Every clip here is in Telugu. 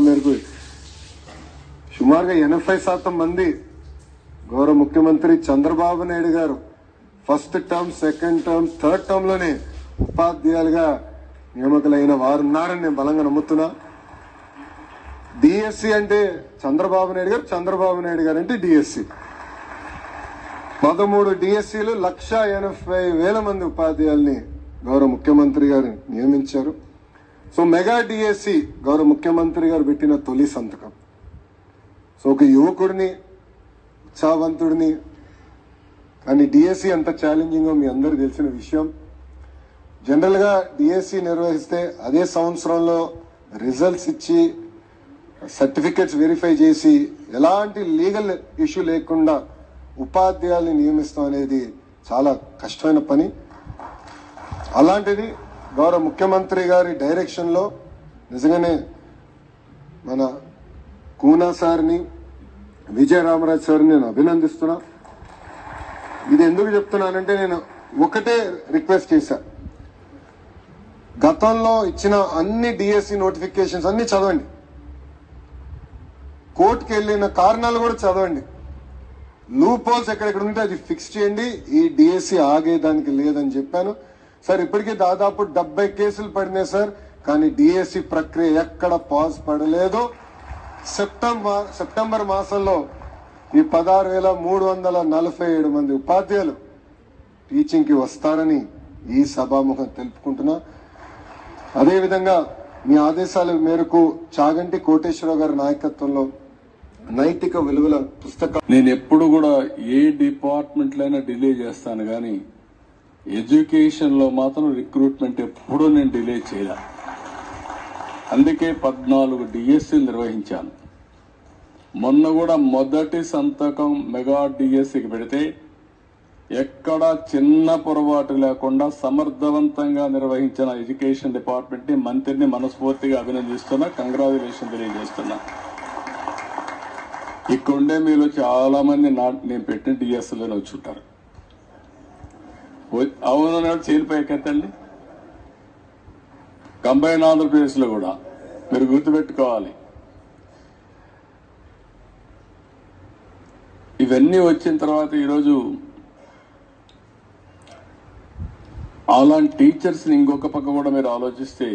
మేరకు సుమారుగా ఎనభై శాతం మంది గౌరవ ముఖ్యమంత్రి Chandrababu Naidu garu first term second term third టర్మ్లోనే ఉపాధ్యాయులుగా నియామకులైన వారు ఉన్నారని నేను బలంగా నమ్ముతున్నా. డిఎస్సి అంటే చంద్రబాబు నాయుడు గారు చంద్రబాబు నాయుడు గారు అంటే డిఎస్సి పదమూడు డిఎస్సీలు లక్ష ఎనభై వేల మంది ఉపాధ్యాయుల్ని గౌరవ ముఖ్యమంత్రి గారు నియమించారు. సో మెగా డిఎస్సి గౌరవ ముఖ్యమంత్రి గారు పెట్టిన తొలి సంతకం. సో ఒక యువకుడిని ఉత్సాహవంతుడిని కానీ డిఎస్సి ఎంత ఛాలెంజింగో మీ అందరు తెలిసిన విషయం. జనరల్గా డిఎస్సి నిర్వహిస్తే అదే సంవత్సరంలో రిజల్ట్స్ ఇచ్చి సర్టిఫికెట్స్ వెరిఫై చేసి ఎలాంటి లీగల్ ఇష్యూ లేకుండా ఉపాధ్యాయుల్ని నియమిస్తాం అనేది చాలా కష్టమైన పని. అలాంటిది గౌరవ ముఖ్యమంత్రి గారి డైరెక్షన్లో నిజంగానే మన కూనా సార్ని విజయ రామరాజ్ సార్ని నేను అభినందిస్తున్నా. ఇది ఎందుకు చెప్తున్నానంటే నేను ఒకటే రిక్వెస్ట్ చేశా. గతంలో ఇచ్చిన అన్ని డిఎస్సి నోటిఫికేషన్స్ అన్ని చదవండి. కోర్టుకి వెళ్ళిన కారణాలు కూడా చదవండి. లూప్ హోల్స్ ఎక్కడెక్కడ ఉంటే అది ఫిక్స్ చేయండి. ఈ డిఎస్సి ఆగేదానికి లేదని చెప్పాను. సార్ ఇప్పటికే దాదాపు డెబ్బై కేసులు పడినాయి సార్. కానీ డిఎస్సి ప్రక్రియ ఎక్కడ పాజ్ పడలేదు. సెప్టెంబర్ సెప్టెంబర్ మాసంలో ఈ పదహారు వేల మూడు వందల నలభై ఏడు మంది ఉపాధ్యాయులు టీచింగ్కి వస్తారని ఈ సభాముఖం తెలుపుకుంటున్నా. అదేవిధంగా మీ ఆదేశాల మేరకు చాగంటి కోటేశ్వరరావు గారి నాయకత్వంలో నైతిక విలువల పుస్తకం నేను ఎప్పుడు కూడా ఏ డిపార్ట్మెంట్లైనా డిలే చేస్తాను కానీ ఎడ్యుకేషన్లో మాత్రం రిక్రూట్మెంట్ ఎప్పుడూ నేను డిలే చేయలే. అందుకే పద్నాలుగు డిఎస్సీలు నిర్వహించాను. మొన్న కూడా మొదటి సంతకం మెగా డిఎస్సికి పెడితే ఎక్కడ చిన్న పొరపాటు లేకుండా సమర్థవంతంగా నిర్వహించిన ఎడ్యుకేషన్ డిపార్ట్మెంట్ని మంత్రిని మనస్ఫూర్తిగా అభినందిస్తున్నా కంగ్రాచులేషన్ తెలియజేస్తున్నా. ఇక్కడుండే మీలో చాలా మంది నా నేను పెట్టిన డిఎస్ఎల్లోనే వచ్చి ఉంటారు అవును నాడు చేలిపోయాకెత్తండి కంబైన్ ఆంధ్రప్రదేశ్లో కూడా మీరు గుర్తుపెట్టుకోవాలి. ఇవన్నీ వచ్చిన తర్వాత ఈరోజు అలాంటి టీచర్స్ని ఇంకొక పక్క కూడా మీరు ఆలోచిస్తే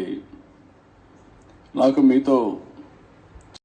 నాకు మీతో